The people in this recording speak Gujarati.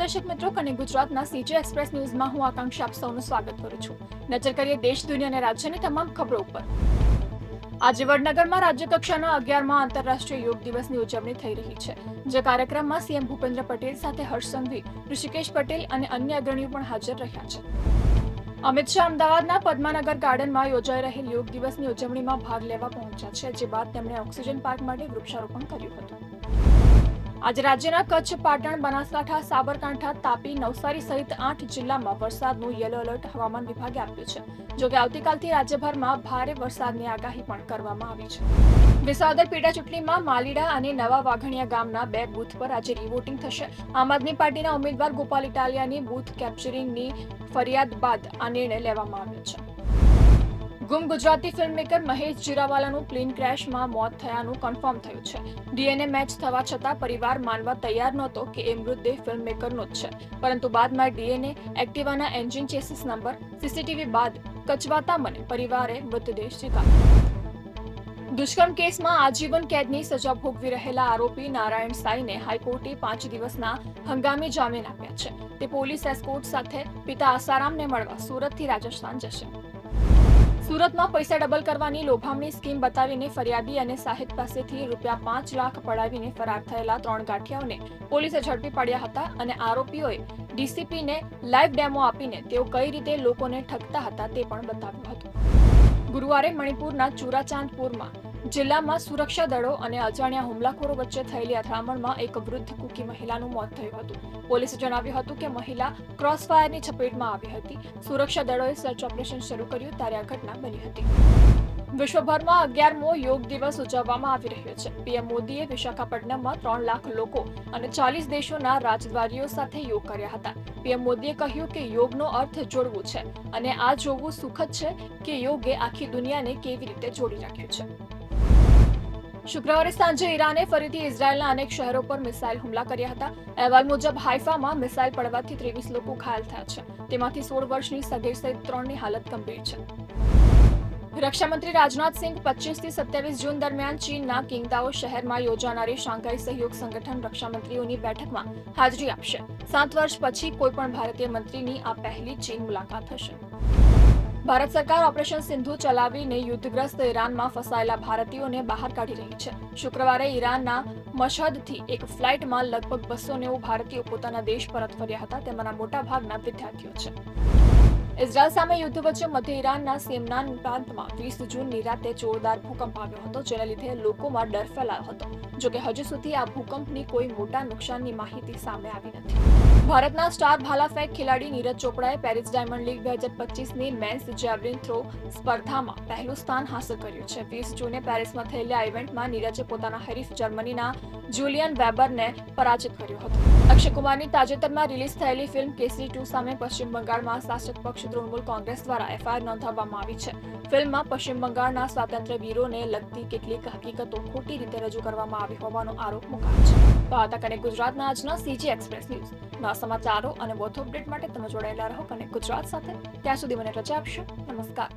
દર્શક મિત્રો અને ગુજરાતના સીજે એક્સપ્રેસ ન્યૂઝમાં હું આકાંક્ષા આપ સૌનું સ્વાગત કરું છું. નજર કરીએ દેશ, દુનિયા અને રાજ્યની તમામ ખબરો ઉપર. આજે વડનગરમાં રાજ્ય કક્ષાના અગિયારમાં આંતરરાષ્ટ્રીય યોગ દિવસની ઉજવણી થઈ રહી છે, જે કાર્યક્રમમાં સીએમ ભૂપેન્દ્ર પટેલ સાથે હર્ષ ઋષિકેશ પટેલ અને અન્ય અગ્રણીઓ પણ હાજર રહ્યા છે. અમિત શાહ અમદાવાદના પદ્માનગર ગાર્ડનમાં યોજાઈ રહેલ યોગ દિવસની ઉજવણીમાં ભાગ લેવા પહોંચ્યા છે, જે બાદ તેમણે ઓક્સિજન પાર્ક માટે વૃક્ષારોપણ કર્યું હતું. આજે રાજ્યના કચ્છ, પાટણ, બનાસકાંઠા, સાબરકાંઠા, તાપી, નવસારી સહિત આઠ જિલ્લામાં વરસાદનું યલો એલર્ટ હવામાન વિભાગે આપ્યું છે. જોકે આવતીકાલથી રાજ્યભરમાં ભારે વરસાદની આગાહી પણ કરવામાં આવી છે. વિસાવદર પેટા ચૂંટણીમાં માલીડા અને નવા વાઘણિયા ગામના બે બૂથ પર આજે રીવોટિંગ થશે. આમ આદમી પાર્ટીના ઉમેદવાર ગોપાલ ઇટાલિયાની બૂથ કેપ્ચરિંગની ફરિયાદ બાદ આ નિર્ણય લેવામાં આવ્યો છે. ગુમ ગુજરાતી ફિલ્મમેકર મહેશ જીરાવાલાનું પ્લેન ક્રેશમાં મોત થયાનું કન્ફર્મ થયું છે. ડીએનએ મેચ થવા છતાં પરિવાર માનવા તૈયાર નહોતો કે એ મૃતદેહ ફિલ્મમેકરનો જ છે. પરંતુ બાદમાં ડીએનએ એક્ટિવાના એન્જિન ચેસિસ નંબર, સીસીટીવી બાદ કચવાતા મને પરિવારે મૃતદેહ સ્વીકાર્યો. દુષ્કર્મ કેસમાં આજીવન કેદની સજા ભોગવી રહેલા આરોપી નારાયણ સાઈને હાઈકોર્ટે પાંચ દિવસના હંગામી જામીન આપ્યા છે. તે પોલીસ એસ્કોર્ટ સાથે પિતા આસારામને મળવા સુરતથી રાજસ્થાન જશે. સુરતમાં પૈસા ડબલ કરવાની લોભામણી સ્કીમ બતાવીને ફરિયાદી અને સાહિત પાસેથી રૂપિયા પાંચ લાખ પડાવીને ફરાર થયેલા ત્રણ ગાંઠિયાઓને પોલીસે ઝડપી પાડ્યા હતા અને આરોપીઓએ ડીસીપીને લાઈવ ડેમો આપીને તેઓ કઈ રીતે લોકોને ઠગતા હતા તે પણ બતાવ્યું હતું. ગુરુવારે મણિપુરના ચુરાચાંદપુરમાં જિલ્લામાં સુરક્ષા દળો અને અજાણ્યા હુમલાખોરો વચ્ચે થયેલી અથડામણમાં એક વૃદ્ધ કુકી મહિલાનું મોત થયું હતું. પોલીસે જણાવ્યું હતું કે મહિલા ક્રોસ ફાયરની ચપેટમાં આવી હતી. સુરક્ષા દળોએ સર્ચ ઓપરેશન શરૂ કર્યું ત્યારે આ ઘટના બની હતી. વિશ્વભરમાં અગિયારમો યોગ દિવસ ઉજવવામાં આવી રહ્યો છે. પીએમ મોદીએ વિશાખાપટ્ટનમમાં ત્રણ લાખ લોકો અને ચાલીસ દેશોના રાજદ્વારીઓ સાથે યોગ કર્યા હતા. પીએમ મોદીએ કહ્યું કે યોગનો અર્થ જોડવું છે અને આ જોવું સુખદ છે કે યોગે આખી દુનિયાને કેવી રીતે જોડી રાખ્યું છે. શુક્રવારે સાંજે ઈરાને ફરીથી ઇઝરાયેલના અનેક શહેરો પર મિસાઇલ હુમલા કર્યા હતા. અહેવાલ મુજબ, હાઇફામાં મિસાઇલ પડવાથી ત્રેવીસ લોકો ઘાયલ થયા છે. તેમાંથી સોળ વર્ષની સગીર સહિત ત્રણની હાલત ગંભીર છે. રક્ષામંત્રી રાજનાથસિંહ પચીસથી સત્યાવીસ જૂન દરમિયાન ચીનના કિંગદાઓ શહેરમાં યોજાનારી શાંઘાઈ સહયોગ સંગઠન રક્ષામંત્રીઓની બેઠકમાં હાજરી આપશે. સાત વર્ષ પછી કોઈપણ ભારતીય મંત્રીની આ પહેલી ચીન મુલાકાત હશે. ભારત સરકાર ઓપરેશન સિંધુ ચલાવીને યુદ્ધગ્રસ્ત ઈરાનમાં ફસાયેલા ભારતીયોને બહાર કાઢી રહી છે. શુક્રવારે ઈરાનના મશહદથી એક ફ્લાઇટમાં લગભગ બસો નેવું ભારતીયો પોતાના દેશ પરત ફર્યા હતા. તેમાંના મોટાભાગના વિદ્યાર્થીઓ છે. ઇઝરાયલ સામે યુદ્ધ વચ્ચે મધ્ય ઈરાનના સેમનાન પ્રાંતમાં વીસ જૂનની રાતે જોરદાર ભૂકંપ આવ્યો હતો, જેના લીધે લોકોમાં ડર ફેલાયો હતો. જોકે હજુ સુધી આ ભૂકંપની કોઈ મોટા નુકસાનની માહિતી સામે આવી નથી. ભારતના સ્ટાર ભાલાફેંક ખેલાડી નીરજ ચોપડાએ પેરિસ ડાયમંડ લીગ બે હજાર પચીસની મેન્સ જેવલિન થ્રો સ્પર્ધામાં પહેલું સ્થાન હાંસલ કર્યું છે. વીસ જૂને પેરિસમાં થયેલી આ ઇવેન્ટમાં નીરજે પોતાના હરીફ જર્મનીના જુલિયન વેબરને પરાજિત કર્યો હતો. અક્ષય કુમારની તાજેતરમાં રિલીઝ થયેલી ફિલ્મ કેસરી ટુ સામે પશ્ચિમ બંગાળમાં શાસક પક્ષ તૃણમૂલ કોંગ્રેસ દ્વારા એફઆઈઆર નોંધાવવામાં આવી છે. ફિલ્મમાં પશ્ચિમ બંગાળના સ્વાતંત્ર્ય વીરોને લગતી કેટલીક હકીકતો ખોટી રીતે રજૂ કરવામાં આવી હોવાનો આરોપ મુકાયો છે. તો આ તક અને ગુજરાતના આજના સીજી એક્સપ્રેસ ન્યૂઝ. નવા સમાચારો અને વધુ અપડેટ માટે તમે જોડાયેલા રહો અને ગુજરાત સાથે. ત્યાં સુધી મને રજા આપશો. નમસ્કાર.